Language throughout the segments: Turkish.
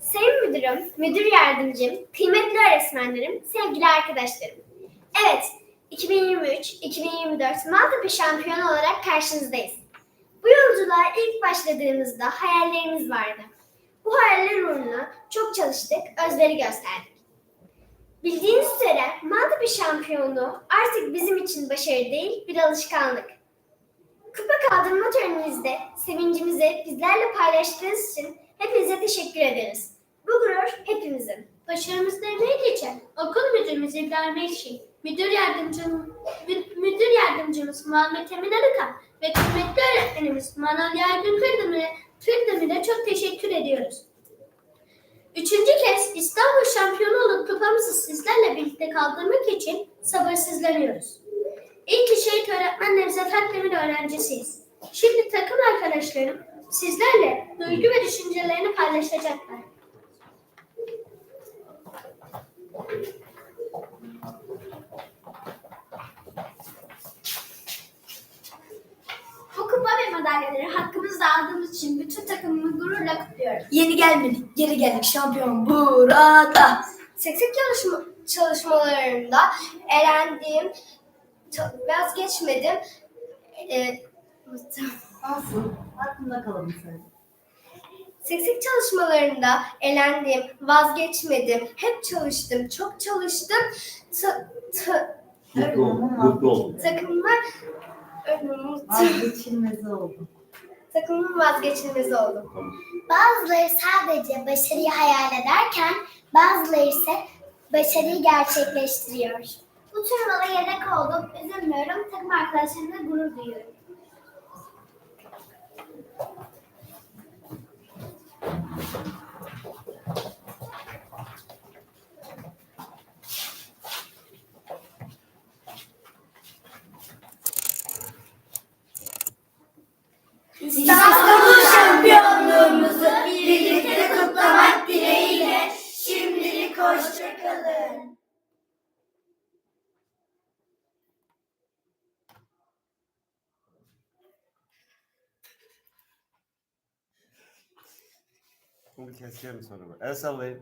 Sayın Müdürüm, Müdür Yardımcım, kıymetli öğretmenlerim, sevgili arkadaşlarım. Evet, 2023-2024 Maltepe şampiyonu olarak karşınızdayız. Bu yolculuğa ilk başladığımızda hayallerimiz vardı. Bu hayaller uğruna çok çalıştık, özveri gösterdik. Bildiğiniz üzere Maltepe şampiyonu artık bizim için başarı değil, bir alışkanlık. Kupa kaldırma törenimizde sevincimizi bizlerle paylaştığınız için hepinize teşekkür ederiz. Bu gurur hepimizin. Başarımızda emeği geçen okul müdürümüz İbrahim Ekşi, müdür yardımcım, mü- müdür yardımcımız Muhammed Emin Arıkan ve kıymetli öğretmenimiz Manal Yaygın Kırdemir'e Kırdemir'e çok teşekkür ediyoruz. Üçüncü kez İstanbul şampiyonu olup kupamızı sizlerle birlikte kaldırmak için sabırsızlanıyoruz. İlk şehit öğretmen Nevzat öğrencisiyiz. Şimdi takım arkadaşlarım sizlerle duygu ve düşüncelerini paylaşacaklar. Bu kupa ve madalyaları hakkımızda aldığımız için bütün takımımı gururla kutluyorum. Yeni gelmedik, geri geldik. Şampiyon burada. Seksek çalışma, çalışmalarında elendiğim, vazgeçmedim. Ee, Olsun. Aklında kalalım söyle. Seksek çalışmalarında elendim, vazgeçmedim. Hep çalıştım, çok çalıştım. Ta, ta, Mutlu ol, mutlu ol. takımıma Vazgeçilmezi oldu. takımın vazgeçilmezi oldum. Tamam. Bazıları sadece başarıyı hayal ederken bazıları ise başarıyı gerçekleştiriyor. Bu turnuvada yedek oldum, üzülmüyorum. Takım arkadaşlarımla gurur duyuyorum. İstanbul Bunu keseceğim bak. El sallayın.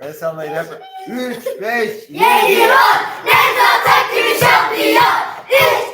El sallayın hep. 3, 5, 7. Nevzat Akgül şampiyon! Üç,